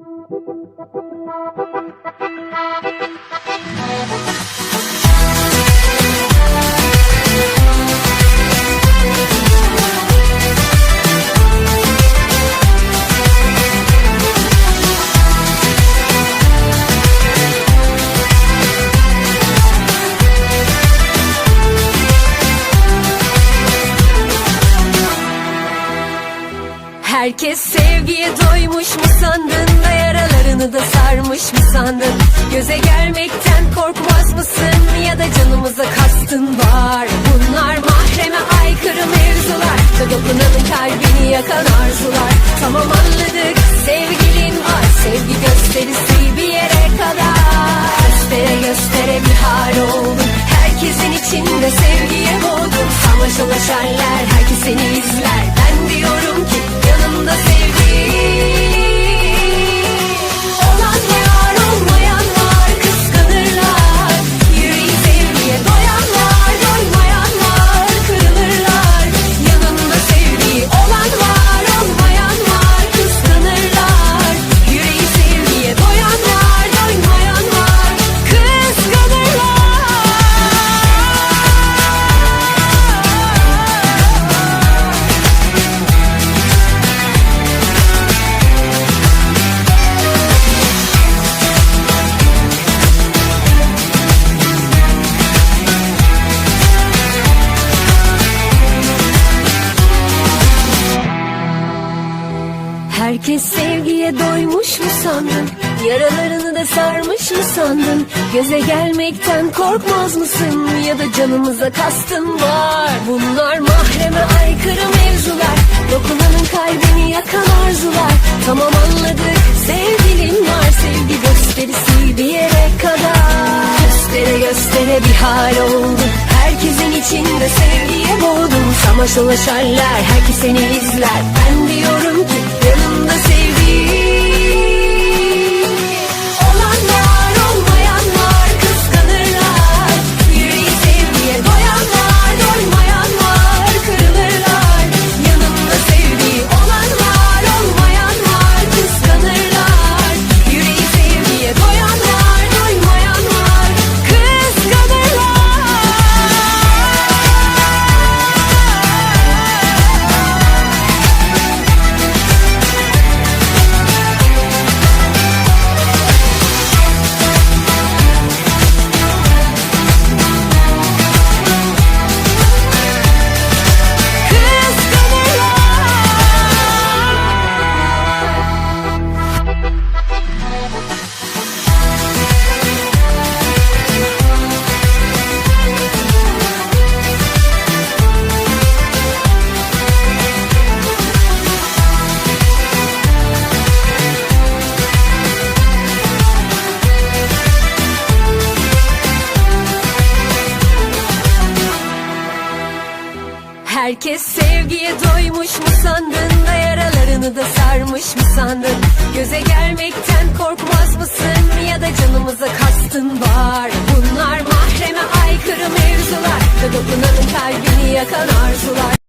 Thank you. Herkes sevgiye doymuş mu sandın da yaralarını da sarmış mı sandın? Göze gelmekten korkmaz mısın ya da canımıza kastın var? Bunlar mahreme aykırı mevzular da dokunanın kalbini yakan arzular. Tamam anladık sevgilin var sevgi gösterisi bir yere kadar. Göstere göstere bir hal oldun. Herkesin içinde sevgiye boğdun. Savaş ulaşanlar herkes seni izler Herkes sevgiye doymuş mu sandın? Yaralarını da sarmış mı sandın? Göze gelmekten korkmaz mısın? Ya da canımıza kastın var? Bunlar mahreme aykırı mevzular. Dokunanın kalbini yakan arzular. Tamam anladık sevgilin var. Sevgi gösterisi bir yere kadar. Göstere göstere bir hal oldu. Herkesin içinde sevgiye boğdum. Savaş ulaşarlar herkes seni izler Herkes sevgiye doymuş mu sandın da yaralarını da sarmış mı sandın? Göze gelmekten korkmaz mısın ya da canımıza kastın